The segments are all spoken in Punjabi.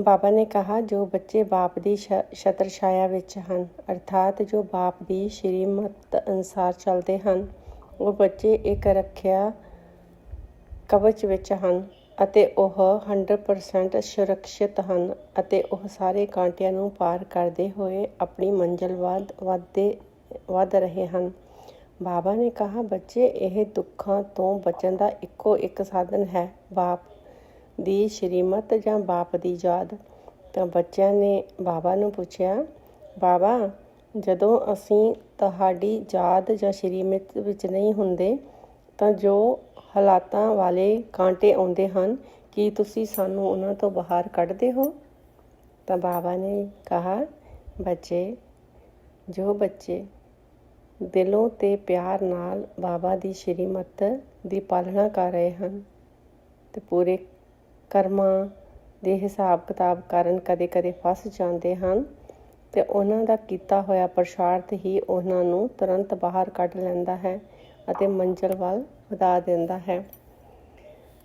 ਬਾਬਾ ਨੇ ਕਿਹਾ, ਜੋ ਬੱਚੇ ਬਾਪ ਦੀ ਛ- ਛਤਰ ਛਾਇਆ ਵਿੱਚ ਹਨ, ਅਰਥਾਤ ਜੋ ਬਾਪ ਦੀ ਸ਼੍ਰੀਮਤ ਅਨੁਸਾਰ ਚੱਲਦੇ ਹਨ, ਉਹ ਬੱਚੇ ਇੱਕ ਰੱਖਿਆ ਕਵਚ ਵਿੱਚ ਹਨ ਅਤੇ ਉਹ 100% ਸੁਰੱਖਿਅਤ ਹਨ ਅਤੇ ਉਹ ਸਾਰੇ ਕਾਂਟਿਆਂ ਨੂੰ ਪਾਰ ਕਰਦੇ ਹੋਏ ਆਪਣੀ ਮੰਜ਼ਿਲ ਵੱਧ, ਵੱਧਦੇ, ਵੱਧ ਰਹੇ ਹਨ। ਬਾਬਾ ਨੇ ਕਿਹਾ, ਬੱਚੇ, ਇਹ ਦੁੱਖਾਂ ਤੋਂ ਬਚਣ ਦਾ ਇੱਕੋ ਇੱਕ ਸਾਧਨ ਹੈ, ਬਾਪ। ਦੀ ਸ਼੍ਰੀਮਤ ਜਾਂ ਬਾਪ ਦੀ ਯਾਦ? ਤਾਂ ਬੱਚਿਆਂ ਨੇ ਬਾਬਾ ਨੂੰ ਪੁੱਛਿਆ, ਬਾਬਾ, ਜਦੋਂ ਅਸੀਂ ਤੁਹਾਡੀ ਯਾਦ ਜਾਂ ਸ਼੍ਰੀਮਤ ਵਿੱਚ ਨਹੀਂ ਹੁੰਦੇ, ਤਾਂ ਜੋ ਹਾਲਾਤਾਂ ਵਾਲੇ ਕਾਂਟੇ ਆਉਂਦੇ ਹਨ, ਕੀ ਤੁਸੀਂ ਸਾਨੂੰ ਉਹਨਾਂ ਤੋਂ ਬਾਹਰ ਕੱਢਦੇ ਹੋ? ਤਾਂ ਬਾਬਾ ਨੇ ਕਿਹਾ, ਬੱਚੇ, ਜੋ ਬੱਚੇ ਦਿਲੋਂ ਤੇ ਪਿਆਰ ਨਾਲ ਬਾਬਾ ਦੀ ਸ਼੍ਰੀਮਤ ਦੀ ਪਾਲਣਾ ਕਰ ਰਹੇ ਹਨ, ਤੇ ਪੂਰੇ ਕਰਮਾਂ ਦੇ ਹਿਸਾਬ ਕਿਤਾਬ ਕਾਰਨ ਕਦੇ-ਕਦੇ ਫਸ ਜਾਂਦੇ ਹਨ ਤੇ ਉਹਨਾਂ ਦਾ ਕੀਤਾ ਹੋਇਆ ਪ੍ਰਸ਼ਾਰਥ ਹੀ ਉਹਨਾਂ ਨੂੰ ਤੁਰੰਤ ਬਾਹਰ ਕੱਢ ਲੈਂਦਾ ਹੈ ਅਤੇ ਮੰਜ਼ਿਲ ਵੱਲ ਵਧਾ ਦਿੰਦਾ ਹੈ।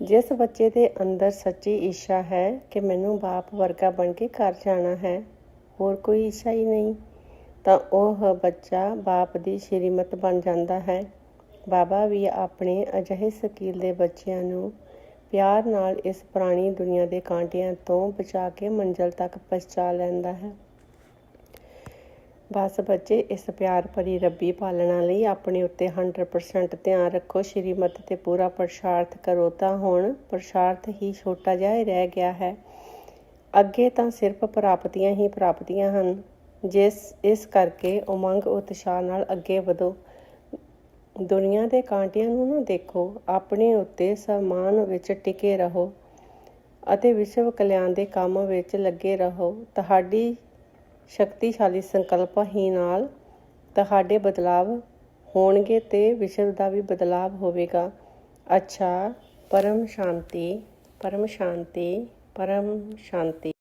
ਜਿਸ ਬੱਚੇ ਦੇ ਅੰਦਰ ਸੱਚੀ ਇੱਛਾ ਹੈ ਕਿ ਮੈਨੂੰ ਬਾਪ ਵਰਗਾ ਬਣ ਕੇ ਘਰ ਜਾਣਾ ਹੈ, ਹੋਰ ਕੋਈ ਇੱਛਾ ਹੀ ਨਹੀਂ, ਤਾਂ ਉਹ ਬੱਚਾ ਬਾਪ ਦੀ ਸ਼੍ਰੀਮਤ ਬਣ ਜਾਂਦਾ ਹੈ। ਬਾਬਾ ਵੀ ਆਪਣੇ ਅਜਿਹੇ ਸਕੀਲ ਦੇ ਬੱਚਿਆਂ ਨੂੰ ਪਿਆਰ ਨਾਲ ਇਸ ਪੁਰਾਣੀ ਦੁਨੀਆ ਦੇ ਕਾਂਟਿਆਂ ਤੋਂ ਬਚਾ ਕੇ ਮੰਜ਼ਲ ਤੱਕ ਪਹੁੰਚਾ ਲੈਂਦਾ ਹੈ। ਬਸ ਬੱਚੇ, ਇਸ ਪਿਆਰ ਭਰੀ ਰੱਬੀ ਪਾਲਣਾ ਲਈ ਆਪਣੇ ਉੱਤੇ 100% ਧਿਆਨ ਰੱਖੋ। ਸ਼੍ਰੀਮਤ ਤੇ ਪੂਰਾ ਪ੍ਰਸ਼ਾਰਥ ਕਰੋ ਤਾਂ ਹੁਣ ਪ੍ਰਸ਼ਾਰਥ ਹੀ ਛੋਟਾ ਜਿਹਾ ਰਹਿ ਗਿਆ ਹੈ। ਅੱਗੇ ਤਾਂ ਸਿਰਫ ਪ੍ਰਾਪਤੀਆਂ ਹੀ ਪ੍ਰਾਪਤੀਆਂ ਹਨ। ਜਿਸ, ਇਸ ਕਰਕੇ ਉਮੰਗ ਉਤਸ਼ਾਹ ਨਾਲ ਅੱਗੇ ਵਧੋ। ਦੁਨੀਆ ਦੇ ਕਾਂਟਿਆਂ ਨੂੰ ਨਾ ਦੇਖੋ, ਆਪਣੇ ਉੱਤੇ ਸਮਾਨ ਵਿੱਚ ਟਿਕੇ ਰਹੋ ਅਤੇ ਵਿਸ਼ਵ ਕਲਿਆਣ ਦੇ ਕੰਮ ਵਿੱਚ ਲੱਗੇ ਰਹੋ। ਤੁਹਾਡੀ ਸ਼ਕਤੀਸ਼ਾਲੀ ਸੰਕਲਪ ਹੀ ਨਾਲ ਤੁਹਾਡੇ ਬਦਲਾਵ ਹੋਣਗੇ ਤੇ ਵਿਸ਼ਵ ਦਾ ਵੀ ਬਦਲਾਵ ਹੋਵੇਗਾ। ਅੱਛਾ, ਪਰਮ ਸ਼ਾਂਤੀ ਪਰਮ ਸ਼ਾਂਤੀ ਪਰਮ ਸ਼ਾਂਤੀ।